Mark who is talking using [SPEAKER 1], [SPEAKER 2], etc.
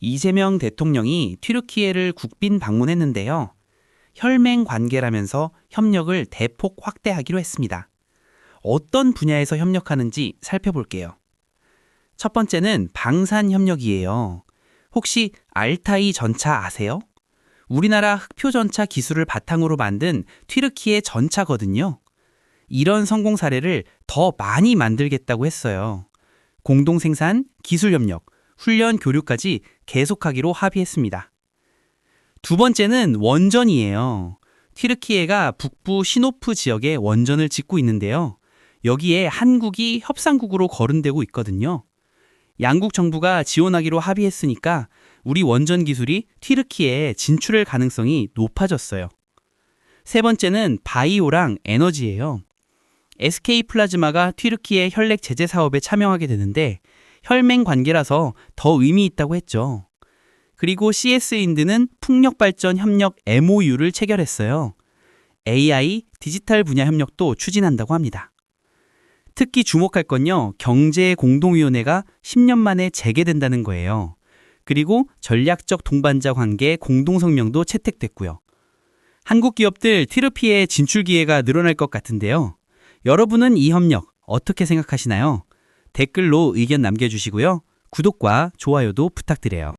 [SPEAKER 1] 이재명 대통령이 튀르키예를 국빈 방문했는데요. 혈맹 관계라면서 협력을 대폭 확대하기로 했습니다. 어떤 분야에서 협력하는지 살펴볼게요. 첫 번째는 방산 협력이에요. 혹시 알타이 전차 아세요? 우리나라 흑표 전차 기술을 바탕으로 만든 튀르키예 전차거든요. 이런 성공 사례를 더 많이 만들겠다고 했어요. 공동 생산, 기술 협력, 훈련 교류까지 계속하기로 합의했습니다. 두 번째는 원전이에요. 튀르키예가 북부 시노프 지역에 원전을 짓고 있는데요. 여기에 한국이 협상국으로 거론되고 있거든요. 양국 정부가 지원하기로 합의했으니까 우리 원전 기술이 튀르키예에 진출할 가능성이 높아졌어요. 세 번째는 바이오랑 에너지예요. SK 플라즈마가 튀르키예 혈액 제재 사업에 참여하게 되는데 혈맹 관계라서 더 의미 있다고 했죠. 그리고 CS 인드는 풍력 발전 협력 MOU를 체결했어요. AI, 디지털 분야 협력도 추진한다고 합니다. 특히 주목할 건요, 경제 공동위원회가 10년 만에 재개된다는 거예요. 그리고 전략적 동반자 관계 공동성명도 채택됐고요. 한국 기업들 티르피에 진출 기회가 늘어날 것 같은데요. 여러분은 이 협력 어떻게 생각하시나요? 댓글로 의견 남겨주시고요. 구독과 좋아요도 부탁드려요.